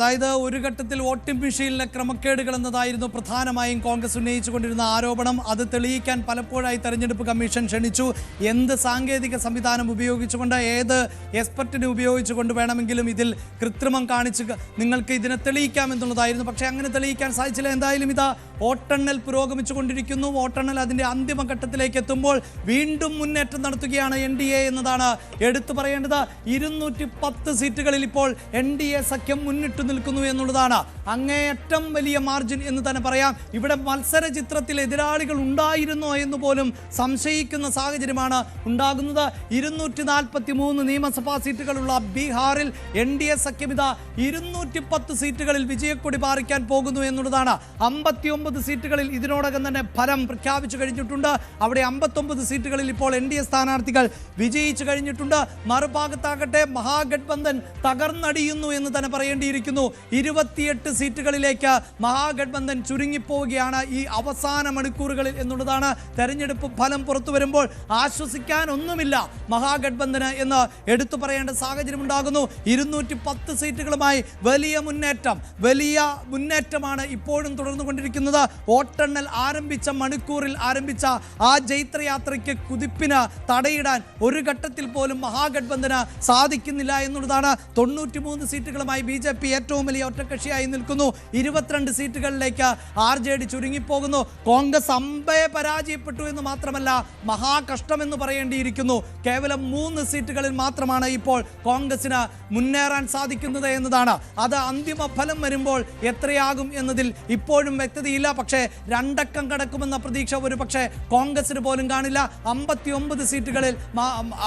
അതായത് ഒരു ഘട്ടത്തിൽ വോട്ടിംഗ് മെഷീനിലെ ക്രമക്കേടുകൾ എന്നതായിരുന്നു പ്രധാനമായും കോൺഗ്രസ് ഉന്നയിച്ചുകൊണ്ടിരുന്ന ആരോപണം. അത് തെളിയിക്കാൻ പലപ്പോഴായി തെരഞ്ഞെടുപ്പ് കമ്മീഷൻ ക്ഷണിച്ചു. എന്ത് സാങ്കേതിക സംവിധാനം ഉപയോഗിച്ചുകൊണ്ട് ഏത് എക്സ്പെർട്ടിനെ ഉപയോഗിച്ചുകൊണ്ട് വേണമെങ്കിലും ഇതിൽ കൃത്രിമം കാണിച്ച് നിങ്ങൾക്ക് ഇതിനെ തെളിയിക്കാം എന്നുള്ളതായിരുന്നു. പക്ഷേ അങ്ങനെ തെളിയിക്കാൻ സാധിച്ചില്ല. എന്തായാലും ഇതാ വോട്ടെണ്ണൽ പുരോഗമിച്ചുകൊണ്ടിരിക്കുന്നു. വോട്ടെണ്ണൽ അതിന്റെ അന്തിമഘട്ടത്തിലേക്ക് എത്തുമ്പോൾ വീണ്ടും മുന്നേറ്റം നടത്തുകയാണ് എൻ ഡി എ എന്നതാണ് എടുത്തു പറയേണ്ടത്. ഇരുന്നൂറ്റി പത്ത് സീറ്റുകളിൽ ഇപ്പോൾ എൻ ഡി എ സഖ്യം മുന്നിട്ട് നിൽക്കുന്നു എന്നുള്ളതാണ്. അങ്ങേയറ്റം വലിയ മാർജിൻ എന്ന് തന്നെ പറയാം. ഇവിടെ മത്സര ചിത്രത്തിൽ എതിരാളികൾ ഉണ്ടായിരുന്നോ എന്ന് പോലും സംശയിക്കുന്ന സാഹചര്യമാണ് ഉണ്ടാകുന്നത്. ഇരുന്നൂറ്റി നാൽപ്പത്തി മൂന്ന് നിയമസഭാ സീറ്റുകളുള്ള ബീഹാറിൽ എൻ ഡി എ സഖ്യമിത ഇരുന്നൂറ്റി പത്ത് സീറ്റുകളിൽ വിജയക്കൊടി പാറിക്കാൻ പോകുന്നു എന്നുള്ളതാണ്. അമ്പത്തിയൊമ്പത് സീറ്റുകളിൽ ഇതിനോടകം തന്നെ ഫലം പ്രഖ്യാപിച്ചു കഴിഞ്ഞിട്ടുണ്ട്. അവിടെ അമ്പത്തൊമ്പത് സീറ്റുകളിൽ ഇപ്പോൾ എൻ ഡി എ സ്ഥാനാർത്ഥികൾ വിജയിച്ചു കഴിഞ്ഞിട്ടുണ്ട്. മറുഭാഗത്താകട്ടെ മഹാഗഡ്ബന്ധൻ തകർന്നടിയുന്നു എന്ന് തന്നെ പറയേണ്ടിയിരിക്കുന്നു. ഇരുപത്തിയെട്ട് സീറ്റുകളിലേക്ക് മഹാഗഡ്ബന്ധൻ ചുരുങ്ങിപ്പോവുകയാണ് ഈ അവസാന മണിക്കൂറുകളിൽ എന്നുള്ളതാണ് തെരഞ്ഞെടുപ്പ് ഫലം പുറത്തു വരുമ്പോൾ ആശ്വസിക്കാനൊന്നുമില്ല മഹാഗഡ്ബന്ധന് എന്ന് എടുത്തു പറയേണ്ട സാഹചര്യം ഉണ്ടാകുന്നു. ഇരുന്നൂറ്റി പത്ത് സീറ്റുകളുമായി വലിയ മുന്നേറ്റം വലിയ മുന്നേറ്റമാണ് ഇപ്പോഴും തുടർന്നു കൊണ്ടിരിക്കുന്നത്. വോട്ടെണ്ണൽ ആരംഭിച്ച മണിക്കൂറിൽ ആരംഭിച്ച ആ ജൈത്രയാത്രയ്ക്ക് കുതിപ്പിന് തടയിടാൻ ഒരു ഘട്ടത്തിൽ പോലും മഹാഗഡ്ബന്ധന് സാധിക്കുന്നില്ല എന്നുള്ളതാണ് തൊണ്ണൂറ്റി മൂന്ന് സീറ്റുകളുമായി ബി ജെ പി ഏറ്റവും വലിയ ഒറ്റക്കക്ഷിയായി നിൽക്കുന്നു. ഇരുപത്തിരണ്ട് സീറ്റുകളിലേക്ക് ആർ ജെ ഡി ചുരുങ്ങിപ്പോകുന്നു. കോൺഗ്രസ് അമ്പയെ പരാജയപ്പെട്ടു എന്ന് മാത്രമല്ല മഹാകഷ്ടമെന്ന് പറയേണ്ടിയിരിക്കുന്നു. കേവലം മൂന്ന് സീറ്റുകളിൽ മാത്രമാണ് ഇപ്പോൾ കോൺഗ്രസിന് മുന്നേറാൻ സാധിക്കുന്നത് എന്നതാണ്. അത് അന്തിമ ഫലം വരുമ്പോൾ എത്രയാകും എന്നതിൽ ഇപ്പോഴും വ്യക്തതയില്ല. പക്ഷേ രണ്ടക്കം കടക്കുമെന്ന പ്രതീക്ഷ ഒരു പക്ഷേ കോൺഗ്രസിന് പോലും കാണില്ല. അമ്പത്തിയൊമ്പത് സീറ്റുകളിൽ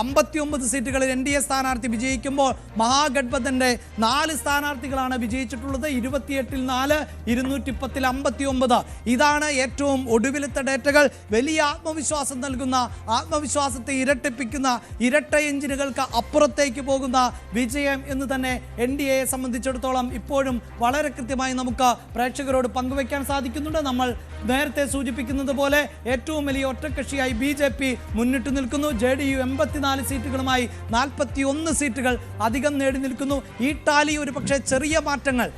അമ്പത്തിയൊമ്പത് സീറ്റുകളിൽ എൻ ഡി എ സ്ഥാനാർത്ഥി വിജയിക്കുമ്പോൾ മഹാഗഡ്ബന്ധന്റെ നാല് സ്ഥാനാർത്ഥികളാണ് വിജയിച്ചിട്ടുള്ളത്. ഇരുപത്തിയെട്ടിൽ നാല് ഇരുന്നൂറ്റി പത്തിൽ അമ്പത്തി ഒമ്പത് ഇതാണ് ഏറ്റവും ഒടുവിലത്തെ ഡേറ്റകൾ. വലിയ ആത്മവിശ്വാസം നൽകുന്ന ആത്മവിശ്വാസത്തെ ഇരട്ടിപ്പിക്കുന്ന ഇരട്ട എഞ്ചിനുകൾക്ക് അപ്പുറത്തേക്ക് പോകുന്ന വിജയം എന്ന് തന്നെ എൻ ഡി എയെ സംബന്ധിച്ചിടത്തോളം ഇപ്പോഴും വളരെ കൃത്യമായി നമുക്ക് പ്രേക്ഷകരോട് പങ്കുവയ്ക്കാൻ സാധിക്കുന്നുണ്ട്. നമ്മൾ നേരത്തെ സൂചിപ്പിക്കുന്നത് പോലെ ഏറ്റവും വലിയ ഒറ്റക്കക്ഷിയായി ബി ജെ പി മുന്നിട്ട് നിൽക്കുന്നു. ജെ ഡി യു എൺപത്തിനാല് സീറ്റുകളുമായി നാൽപ്പത്തി ഒന്ന് സീറ്റുകൾ അധികം നേടി നിൽക്കുന്നു. ഈ ടാലി ഒരു പക്ഷേ ചെറിയ മാറ്റങ്ങൾ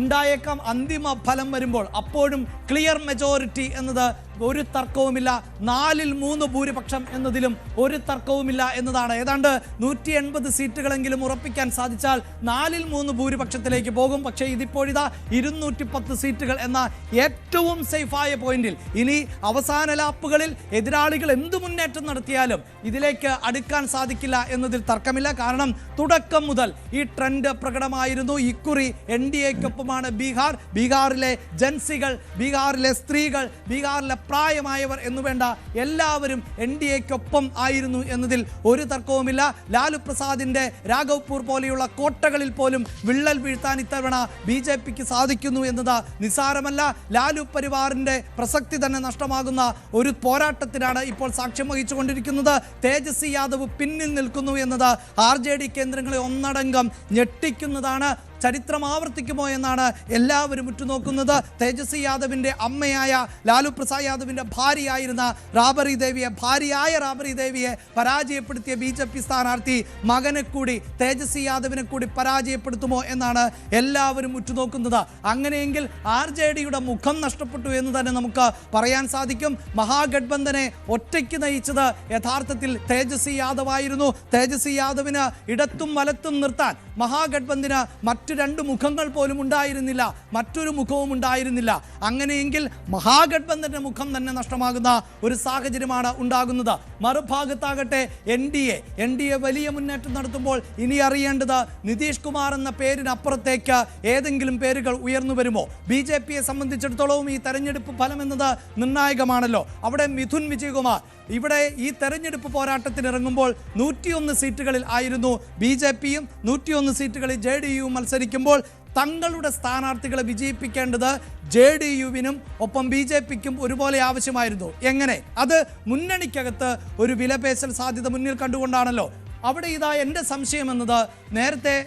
ഉണ്ടായേക്കാം. അന്തിമ ഫലം വരുമ്പോൾ അപ്പോഴും ക്ലിയർ മെജോറിറ്റി എന്നത് ഒരു തർക്കവുമില്ല. നാലിൽ മൂന്ന് ഭൂരിപക്ഷം എന്നതിലും ഒരു തർക്കവുമില്ല എന്നതാണ്. ഏതാണ്ട് നൂറ്റി എൺപത് സീറ്റുകളെങ്കിലും ഉറപ്പിക്കാൻ സാധിച്ചാൽ നാലിൽ മൂന്ന് ഭൂരിപക്ഷത്തിലേക്ക് പോകും. പക്ഷേ ഇതിപ്പോഴിതാ ഇരുന്നൂറ്റി പത്ത് സീറ്റുകൾ എന്ന ഏറ്റവും സേഫായ പോയിന്റിൽ. ഇനി അവസാന ലാപ്പുകളിൽ എതിരാളികൾ എന്ത് മുന്നേറ്റം നടത്തിയാലും ഇതിലേക്ക് അടുക്കാൻ സാധിക്കില്ല എന്നതിൽ തർക്കമില്ല. കാരണം തുടക്കം മുതൽ ഈ ട്രെൻഡ് പ്രകടമായിരുന്നു. ഇക്കുറി എൻ ഡി എക്കൊപ്പമാണ് ബീഹാർ. ബീഹാറിലെ ജൻസികൾ ബീഹാറിലെ സ്ത്രീകൾ ബീഹാറിലെ പ്രായമായവർ എന്നു വേണ്ട എല്ലാവരും എൻ ഡി എക്കൊപ്പം ആയിരുന്നു എന്നതിൽ ഒരു തർക്കവുമില്ല. ലാലു പ്രസാദിന്റെ രാഘവ്പൂർ പോലെയുള്ള കോട്ടകളിൽ പോലും വിള്ളൽ വീഴ്ത്താൻ ഇത്തവണ ബി ജെ പിക്ക് സാധിക്കുന്നു എന്നത് നിസ്സാരമല്ല. ലാലു പരിവാറിന്റെ പ്രസക്തി തന്നെ നഷ്ടമാകുന്ന ഒരു പോരാട്ടത്തിനാണ് ഇപ്പോൾ സാക്ഷ്യം വഹിച്ചുകൊണ്ടിരിക്കുന്നത്. തേജസ്വി യാദവ് പിന്നിൽ നിൽക്കുന്നു എന്നത് ആർ ജെ ഡി കേന്ദ്രങ്ങളെ ഒന്നടങ്കം ഞെട്ടിക്കുന്നതാണ്. ചരിത്രം ആവർത്തിക്കുമോ എന്നാണ് എല്ലാവരും ഉറ്റുനോക്കുന്നത്. തേജസ്വി യാദവിന്റെ അമ്മയായ ലാലു പ്രസാദ് യാദവിന്റെ ഭാര്യയായിരുന്ന റാബറി ദേവിയെ ഭാര്യയായ റാബറി ദേവിയെ പരാജയപ്പെടുത്തിയ ബി ജെ പി സ്ഥാനാർത്ഥി മകനെ കൂടി തേജസ്വി യാദവിനെ കൂടി പരാജയപ്പെടുത്തുമോ എന്നാണ് എല്ലാവരും ഉറ്റുനോക്കുന്നത്. അങ്ങനെയെങ്കിൽ ആർ ജെ ഡിയുടെ മുഖം നഷ്ടപ്പെട്ടു എന്ന് തന്നെ നമുക്ക് പറയാൻ സാധിക്കും. മഹാഗഡ്ബന്ധനെ ഒറ്റയ്ക്ക് നയിച്ചത് യഥാർത്ഥത്തിൽ തേജസ്വി യാദവായിരുന്നു. തേജസ്വി യാദവിന് ഇടത്തും വലത്തും നിർത്താൻ മഹാഗഡ്ബന്ധിന് മറ്റു രണ്ട് മുഖങ്ങൾ പോലും ഉണ്ടായിരുന്നില്ല. മറ്റൊരു മുഖവും ഉണ്ടായിരുന്നില്ല. അങ്ങനെയെങ്കിൽ മഹാഗഡ്ബന്ധന്റെ മുഖം തന്നെ നഷ്ടമാകുന്ന ഒരു സാഹചര്യമാണ് ഉണ്ടാകുന്നത്. മറുഭാഗത്താകട്ടെ N D A. N D A വലിയ മുന്നേറ്റം നടത്തുമ്പോൾ ഇനി അറിയേണ്ടത് നിതീഷ് കുമാർ എന്ന പേരിനപ്പുറത്തേക്ക് ഏതെങ്കിലും പേരുകൾ ഉയർന്നു വരുമോ? ബി ജെ പിയെ സംബന്ധിച്ചിടത്തോളവും ഈ തെരഞ്ഞെടുപ്പ് ഫലം എന്നത് നിർണായകമാണല്ലോ. അവിടെ മിഥുൻ വിജയകുമാർ. ഇവിടെ ഈ തെരഞ്ഞെടുപ്പ് പോരാട്ടത്തിന് ഇറങ്ങുമ്പോൾ നൂറ്റിയൊന്ന് സീറ്റുകളിൽ ആയിരുന്നു ബി ജെ പിയും നൂറ്റിയൊന്ന് സീറ്റുകളിൽ ജെ ഡി യുവും മത്സരിക്കുമ്പോൾ തങ്ങളുടെ സ്ഥാനാർത്ഥികളെ വിജയിപ്പിക്കേണ്ടത് ജെ ഡി യുവിനും ഒപ്പം ബി ജെ പിക്കും ഒരുപോലെ ആവശ്യമായിരുന്നു. എങ്ങനെ? അത് മുന്നണിക്കകത്ത് ഒരു വിലപേശൽ സാധ്യത മുന്നിൽ കണ്ടുകൊണ്ടാണല്ലോ. അവിടെ ഇതാ എന്റെ സംശയം എന്നത്. നേരത്തെ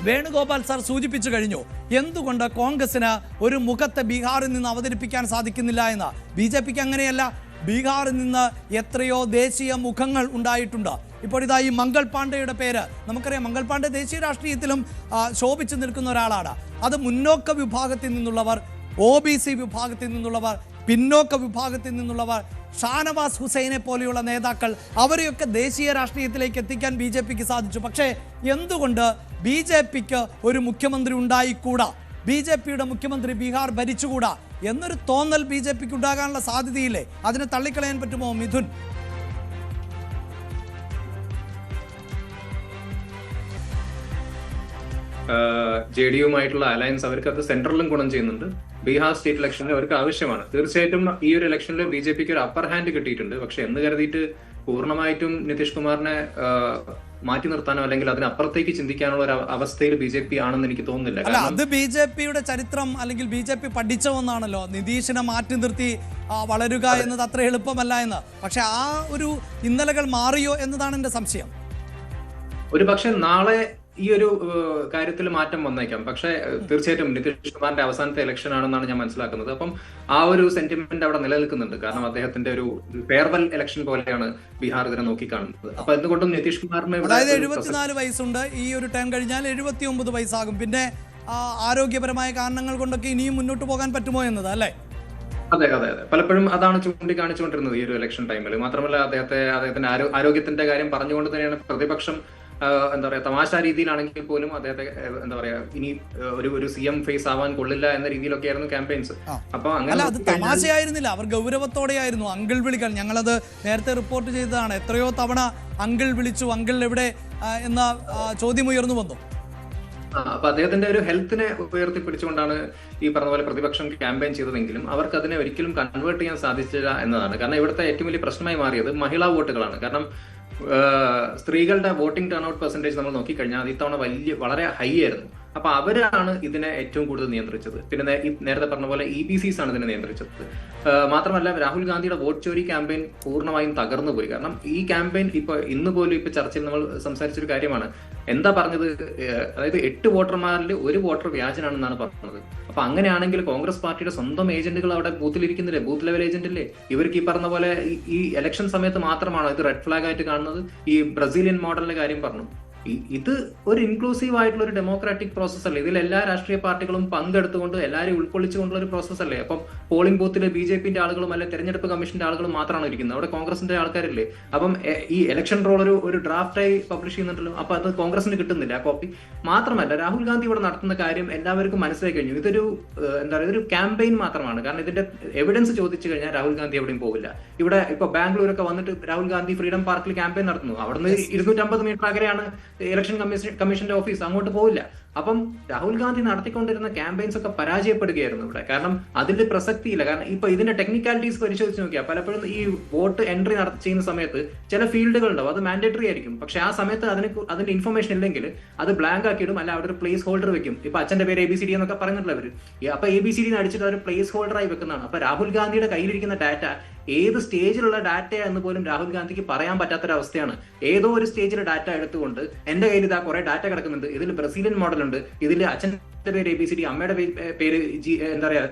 വേണുഗോപാൽ സാർ സൂചിപ്പിച്ചു കഴിഞ്ഞു. എന്തുകൊണ്ട് കോൺഗ്രസിന് ഒരു മുഖത്തെ ബീഹാറിൽ നിന്ന് അവതരിപ്പിക്കാൻ സാധിക്കുന്നില്ല എന്ന്? ബി ജെ പിക്ക് അങ്ങനെയല്ല. ബീഹാറിൽ നിന്ന് എത്രയോ ദേശീയ മുഖങ്ങൾ ഉണ്ടായിട്ടുണ്ട്. ഇപ്പോൾ ഇതാ ഈ മംഗൾ പാണ്ഡെയുടെ പേര് നമുക്കറിയാം മംഗൾ പാണ്ഡെ ദേശീയ രാഷ്ട്രീയത്തിലും ശോഭിച്ചു നിൽക്കുന്ന ഒരാളാണ്. അത് മുന്നോക്ക വിഭാഗത്തിൽ നിന്നുള്ളവർ ഒ ബി സി വിഭാഗത്തിൽ നിന്നുള്ളവർ പിന്നോക്ക വിഭാഗത്തിൽ നിന്നുള്ളവർ ഷാനവാസ് ഹുസൈനെ പോലെയുള്ള നേതാക്കൾ അവരെയൊക്കെ ദേശീയ രാഷ്ട്രീയത്തിലേക്ക് എത്തിക്കാൻ ബി സാധിച്ചു. പക്ഷേ എന്തുകൊണ്ട് ബി ഒരു മുഖ്യമന്ത്രി ഉണ്ടായിക്കൂടാ? ബി ജെ പിയുടെ മുഖ്യമന്ത്രി ബീഹാർ ഭരിച്ചുകൂടാ? എന്നൊരു തോന്നൽ ബി ജെ പിക്ക് ഉണ്ടാകാനുള്ള സാധ്യതയില്ലേ? അതിനെ തള്ളിക്കളയാൻ പറ്റുമോ മിഥുൻ? ജെ ഡി യുമായിട്ടുള്ള അലയൻസ് അവർക്ക് അത് സെൻട്രലിലും ഗുണം ചെയ്യുന്നുണ്ട്. ബീഹാർ സ്റ്റേറ്റ് ഇലക്ഷനിൽ അവർക്ക് ആവശ്യമാണ്. തീർച്ചയായിട്ടും ഈ ഒരു ഇലക്ഷനിൽ ബി ജെ പിക്ക് ഒരു അപ്പർ ഹാൻഡ് കിട്ടിയിട്ടുണ്ട്. പക്ഷെ എന്ന് കരുതിയിട്ട് പൂർണമായിട്ടും നിതീഷ് കുമാറിനെ മാറ്റി നിർത്താനോ അല്ലെങ്കിൽ അതിനപ്പുറത്തേക്ക് ചിന്തിക്കാനുള്ള ഒരു അവസ്ഥയിൽ ബി ജെ പി ആണെന്ന് എനിക്ക് തോന്നുന്നില്ല. അല്ല അത് ബി ജെ പിയുടെ ചരിത്രം അല്ലെങ്കിൽ ബി ജെ പി പഠിച്ച ഒന്നാണല്ലോ. നിതീഷിനെ മാറ്റി നിർത്തി വളരുക എന്നത് അത്ര എളുപ്പമല്ല എന്ന്. പക്ഷെ ആ ഒരു ഇന്നലകൾ മാറിയോ എന്നതാണ് എന്റെ സംശയം. ഒരു പക്ഷെ നാളെ ഈ ഒരു കാര്യത്തിൽ മാറ്റം വന്നേക്കാം. പക്ഷെ തീർച്ചയായിട്ടും നിതീഷ് കുമാറിന്റെ അവസാനത്തെ ഇലക്ഷൻ ആണെന്നാണ് ഞാൻ മനസ്സിലാക്കുന്നത്. അപ്പം ആ ഒരു സെന്റിമെന്റ് അവിടെ നിലനിൽക്കുന്നുണ്ട്. കാരണം അദ്ദേഹത്തിന്റെ ഒരു ഫെയർവെൽ ഇലക്ഷൻ പോലെയാണ് ബീഹാർ ഇതിനെ നോക്കിക്കാണുന്നത്. അപ്പൊ എന്തുകൊണ്ടും നിതീഷ് കുമാറിന് അതായത് എഴുപത്തിനാല് വയസ്സുണ്ട്. ഈ ഒരു ടൈം കഴിഞ്ഞാൽ എഴുപത്തി ഒമ്പത് വയസ്സാകും. പിന്നെ ആരോഗ്യപരമായ കാരണങ്ങൾ കൊണ്ടൊക്കെ ഇനിയും മുന്നോട്ട് പോകാൻ പറ്റുമോ എന്നത് അല്ലേ? അതെ അതെ അതെ. പലപ്പോഴും അതാണ് ചൂണ്ടിക്കാണിച്ചുകൊണ്ടിരുന്നത് ഈ ഒരു ഇലക്ഷൻ ടൈമിൽ മാത്രമല്ല അദ്ദേഹത്തെ അദ്ദേഹത്തിന്റെ ആരോഗ്യത്തിന്റെ കാര്യം പറഞ്ഞുകൊണ്ട് തന്നെയാണ് പ്രതിപക്ഷം എന്താ പറയാ തമാശ രീതിയിലാണെങ്കിൽ പോലും അദ്ദേഹത്തെ എന്താ പറയാ ഇനി ഒരു ഒരു സി എം ഫേസ് ആവാൻ കൊള്ളില്ല എന്ന രീതിയിലൊക്കെ ആയിരുന്നു ക്യാമ്പയിൻസ്. അപ്പൊ അങ്ങനെ അത് തമാശയായിരുന്നില്ല. അവർ ഗൗരവത്തോടെ ആയിരുന്നു അങ്കിൾ വിളികൾ ഞങ്ങളത് നേരത്തെ റിപ്പോർട്ട് ചെയ്തതാണ്. എത്രയോ തവണ അങ്കിൾ വിളിച്ചു. അങ്കിൾ എവിടെ എന്ന ചോദ്യം ഉയർന്നു വന്നു. അപ്പൊ അദ്ദേഹത്തിന്റെ ഒരു ഹെൽത്തിനെ ഉയർത്തിപ്പിടിച്ചുകൊണ്ടാണ് ഈ പറഞ്ഞ പോലെ പ്രതിപക്ഷം ക്യാമ്പയിൻ ചെയ്തതെങ്കിലും അവർക്ക് അതിനെ ഒരിക്കലും കൺവേർട്ട് ചെയ്യാൻ സാധിച്ചില്ല എന്നതാണ്. കാരണം ഇവിടുത്തെ ഏറ്റവും വലിയ പ്രശ്നമായി മാറിയത് മഹിളാ വോട്ടുകളാണ്. കാരണം സ്ത്രീകളുടെ വോട്ടിംഗ് ടേൺ ഔട്ട് പെർസെന്റേജ് നമ്മൾ നോക്കിക്കഴിഞ്ഞാൽ ഇത്തവണ വലിയ വളരെ ഹൈ ആയിരുന്നു. അപ്പൊ അവരാണ് ഇതിനെ ഏറ്റവും കൂടുതൽ നിയന്ത്രിച്ചത്. പിന്നെ നേരത്തെ പറഞ്ഞ പോലെ ഇ പി സിസ് ആണ് ഇതിനെ നിയന്ത്രിച്ചത്. മാത്രമല്ല രാഹുൽ ഗാന്ധിയുടെ വോട്ട് ചോരി ക്യാമ്പയിൻ പൂർണമായും തകർന്നു പോയി. കാരണം ഈ ക്യാമ്പയിൻ ഇപ്പൊ ഇന്ന് പോലും ഇപ്പൊ ചർച്ചയിൽ നമ്മൾ സംസാരിച്ചൊരു കാര്യമാണ്. എന്താ പറഞ്ഞത്? അതായത് എട്ട് വോട്ടർമാരിൽ ഒരു വോട്ടർ വ്യാജനാണെന്നാണ് പറഞ്ഞത്. അപ്പൊ അങ്ങനെയാണെങ്കിൽ കോൺഗ്രസ് പാർട്ടിയുടെ സ്വന്തം ഏജന്റുകൾ അവിടെ ബൂത്തിലിരിക്കുന്നില്ലേ? ബൂത്ത് ലെവൽ ഏജന്റ് അല്ലേ ഇവർക്ക് ഈ പറഞ്ഞ പോലെ ഈ- ഇലക്ഷൻ സമയത്ത് മാത്രമാണോ ഇത് റെഡ് ഫ്ലാഗ് ആയിട്ട് കാണുന്നത്? ഈ ബ്രസീലിയൻ മോഡലിന്റെ കാര്യം പറഞ്ഞു. ഇത് ഒരു ഇൻക്ലൂസീവ് ആയിട്ടുള്ള ഒരു ഡെമോക്രാറ്റിക് പ്രോസസ് അല്ലേ? ഇതിൽ എല്ലാ രാഷ്ട്രീയ പാർട്ടികളും പങ്കെടുത്തുകൊണ്ട് എല്ലാവരും ഉൾക്കൊള്ളിച്ചുകൊണ്ടുള്ള ഒരു പ്രോസസ് അല്ലേ? അപ്പം പോളിംഗ് ബൂത്തിൽ ബി ജെ പിന്റെ ആളുകളും അല്ലെ തെരഞ്ഞെടുപ്പ് കമ്മീഷന്റെ ആളുകളും മാത്രമാണ് ഇരിക്കുന്നത്. അവിടെ കോൺഗ്രസിന്റെ ആൾക്കാരില്ലേ? അപ്പം ഈ ഇലക്ഷൻ റോൾ ഒരു ഒരു ഡ്രാഫ്റ്റായി പബ്ലിഷ് ചെയ്യുന്നുണ്ടല്ലോ. അപ്പൊ അത് കോൺഗ്രസിന് കിട്ടുന്നില്ല ആ കോപ്പി മാത്രമല്ല രാഹുൽ ഗാന്ധി ഇവിടെ നടത്തുന്ന കാര്യം എല്ലാവർക്കും മനസ്സിലായി കഴിഞ്ഞു. ഇതൊരു എന്താ പറയുക ഇതൊരു ക്യാമ്പയിൻ മാത്രമാണ്. കാരണം ഇതിന്റെ എവിഡൻസ് ചോദിച്ചു കഴിഞ്ഞാൽ രാഹുൽ ഗാന്ധി എവിടെയും പോവില്ല. ഇവിടെ ഇപ്പൊ ബാംഗ്ലൂരൊക്കെ വന്നിട്ട് രാഹുൽ ഗാന്ധി ഫ്രീഡം പാർക്കിൽ ക്യാമ്പയിൻ നടത്തുന്നു. അവിടുന്ന് ഇരുന്നൂറ്റമ്പത് മീറ്റർ അകലെയാണ് ഇലക്ഷൻ കമ്മീഷൻ കമ്മീഷന്റെ ഓഫീസ് അങ്ങോട്ട് പോവില്ല. അപ്പം രാഹുൽ ഗാന്ധി നടത്തിക്കൊണ്ടിരുന്ന ക്യാമ്പയിൻസ് ഒക്കെ പരാജയപ്പെടുകയായിരുന്നു ഇവിടെ. കാരണം അതിന്റെ പ്രസക്തിയില്ല. കാരണം ഇപ്പൊ ഇതിന്റെ ടെക്നിക്കാലിറ്റീസ് പരിശോധിച്ച് നോക്കിയാൽ പലപ്പോഴും ഈ വോട്ട് എൻട്രി നടത്തി ചെയ്യുന്ന സമയത്ത് ചില ഫീൽഡുകൾ ഉണ്ടാവും അത് മാൻഡേറ്ററി ആയിരിക്കും. പക്ഷെ ആ സമയത്ത് അതിന് അതിന്റെ ഇൻഫർമേഷൻ ഇല്ലെങ്കിൽ അത് ബ്ലാങ്ക് ആക്കിയിടും. അല്ല അവിടെ ഒരു പ്ലേസ് ഹോൾഡർ വെക്കും. ഇപ്പൊ അച്ഛന്റെ പേര് എ ബി സി ഡി എന്നൊക്കെ പറഞ്ഞിട്ടുള്ളവർ അപ്പൊ എ ബി സി ഡി അടിച്ചിട്ട് അവർ പ്ലേസ് ഹോൾഡർ ആയി വെക്കുന്നതാണ്. അപ്പൊ രാഹുൽ ഗാന്ധിയുടെ കയ്യിലിരിക്കുന്ന ഡാറ്റ ഏത് സ്റ്റേജിലുള്ള ഡാറ്റ എന്ന് പോലും രാഹുൽ ഗാന്ധിക്ക് പറയാൻ പറ്റാത്തൊരവസ്ഥയാണ്. ഏതോ ഒരു സ്റ്റേജിലെ ഡാറ്റ എടുത്തുകൊണ്ട് എന്റെ കയ്യിൽ ഇതാ കുറെ ഡാറ്റ കിടക്കുന്നുണ്ട്. ഇതിൽ ബ്രസീലിയൻ മോഡൽ ഉണ്ട് ഇതിൽ അച്ഛന്റെ പേര് എ ബി സി ഡി അമ്മയുടെ പേര് ജി എന്താ പറയാ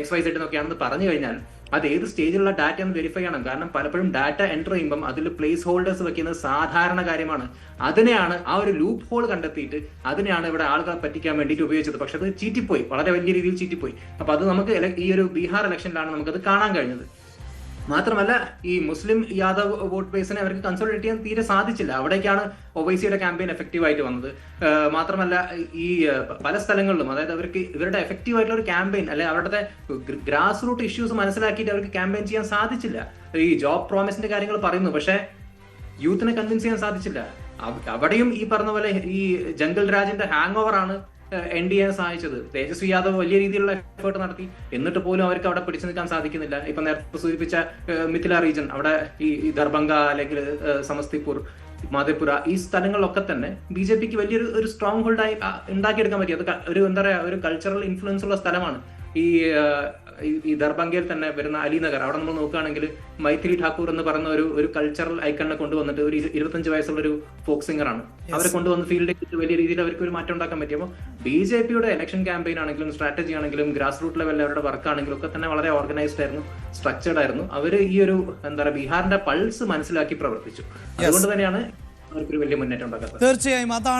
എക്സ് വൈ സെഡ് എന്നൊക്കെയാണെന്ന് പറഞ്ഞു കഴിഞ്ഞാൽ അത് ഏത് സ്റ്റേജിലുള്ള ഡാറ്റ എന്ന് വെരിഫൈ ചെയ്യണം. കാരണം പലപ്പോഴും ഡാറ്റ എന്റർ ചെയ്യുമ്പം അതിൽ പ്ലേസ് ഹോൾഡേഴ്സ് വെക്കുന്നത് സാധാരണ കാര്യമാണ്. അതിനെയാണ് ആ ഒരു ലൂപ്പ് ഹോൾ കണ്ടെത്തിയിട്ട് അതിനെയാണ് ഇവിടെ ആളുകളെ പറ്റിക്കാൻ വേണ്ടിയിട്ട് ഉപയോഗിച്ചത്. പക്ഷെ അത് ചീറ്റിപ്പോയി. വളരെ വലിയ രീതിയിൽ ചീറ്റിപ്പോയി. അപ്പൊ അത് നമുക്ക് ഈ ഒരു ബീഹാർ ഇലക്ഷനിലാണ് നമുക്കത് കാണാൻ കഴിഞ്ഞത്. മാത്രമല്ല ഈ മുസ്ലിം യാദവ് വോട്ട് ബേസിനെ അവർക്ക് കൺസോളിഡേറ്റ് ചെയ്യാൻ തീരെ സാധിച്ചില്ല. അവിടേക്കാണ് ഒവൈസിയുടെ ക്യാമ്പയിൻ എഫക്റ്റീവ് ആയിട്ട് വന്നത്. മാത്രമല്ല ഈ പല സ്ഥലങ്ങളിലും അതായത് അവർക്ക് ഇവരുടെ എഫക്റ്റീവ് ആയിട്ടുള്ള ഒരു ക്യാമ്പയിൻ അല്ലെ അവരുടെ ഗ്രാസ് റൂട്ട് ഇഷ്യൂസ് മനസ്സിലാക്കിയിട്ട് അവർക്ക് ക്യാമ്പയിൻ ചെയ്യാൻ സാധിച്ചില്ല. ഈ ജോബ് പ്രോമിസിന്റെ കാര്യങ്ങൾ പറയുന്നു പക്ഷേ യൂത്തിനെ കൺവിൻസ് ചെയ്യാൻ സാധിച്ചില്ല. അവിടെയും ഈ പറഞ്ഞ പോലെ ഈ ജംഗൽ രാജിന്റെ ഹാങ് ഓവർ ആണ് എൻ ഡി എ സഹായിച്ചത്. തേജസ്വി യാദവ് വലിയ രീതിയിലുള്ള എഫേർട്ട് നടത്തി. എന്നിട്ട് പോലും അവർക്ക് അവിടെ പിടിച്ചു നിൽക്കാൻ സാധിക്കുന്നില്ല. ഇപ്പൊ നേരത്തെ സൂചിപ്പിച്ച മിഥില റീജൻ അവിടെ ഈ ദർഭംഗ അല്ലെങ്കിൽ സമസ്തിപൂർ മാധേപുര ഈ സ്ഥലങ്ങളിലൊക്കെ തന്നെ ബി ജെ പിക്ക് വലിയൊരു ഒരു സ്ട്രോങ് ഹോൾഡ് ആയി ആ, ഉണ്ടാക്കിയെടുക്കാൻ പറ്റി. അത് ഒരു എന്താ പറയാ ഒരു കൾച്ചറൽ ഇൻഫ്ലുവൻസ് ഉള്ള സ്ഥലമാണ്. ഈ ഈ- ദർഭംഗയിൽ തന്നെ വരുന്ന അലിനഗർ അവിടെ നമ്മൾ നോക്കുകയാണെങ്കിൽ മൈഥിലി ഠാക്കൂർ എന്ന് പറയുന്ന ഒരു ഒരു കൾച്ചറൽ ഐക്കണിനെ കൊണ്ടുവന്നിട്ട് ഒരു ഇരു- ഇരുപത്തഞ്ച് വയസ്സുള്ള ഒരു ഫോക്ക് സിംഗറാണ് അവരെ കൊണ്ടുവന്ന് ഫീൽഡിൽ വലിയ രീതിയിൽ അവർക്ക് ഒരു മാറ്റം ഉണ്ടാക്കാൻ പറ്റി. അപ്പോൾ ബി ജെ പിയുടെ ഇലക്ഷൻ ക്യാമ്പയിൻ ആണെങ്കിലും സ്ട്രാറ്റജി ആണെങ്കിലും ഗ്രാസ് റൂട്ട് ലെവലിൽ അവരുടെ വർക്ക് ആണെങ്കിലും ഒക്കെ തന്നെ വളരെ ഓർഗനൈസ്ഡ് ആയിരുന്നു സ്ട്രക്ചേർഡ് ആയിരുന്നു. അവർ ഈ ഒരു എന്താ പറയുക ബീഹാറിന്റെ പൾസ് മനസ്സിലാക്കി പ്രവർത്തിച്ചു. അതുകൊണ്ട് തന്നെയാണ് അവർക്ക് ഒരു വലിയ മുന്നേറ്റം ഉണ്ടാക്കുന്നത് തീർച്ചയായും.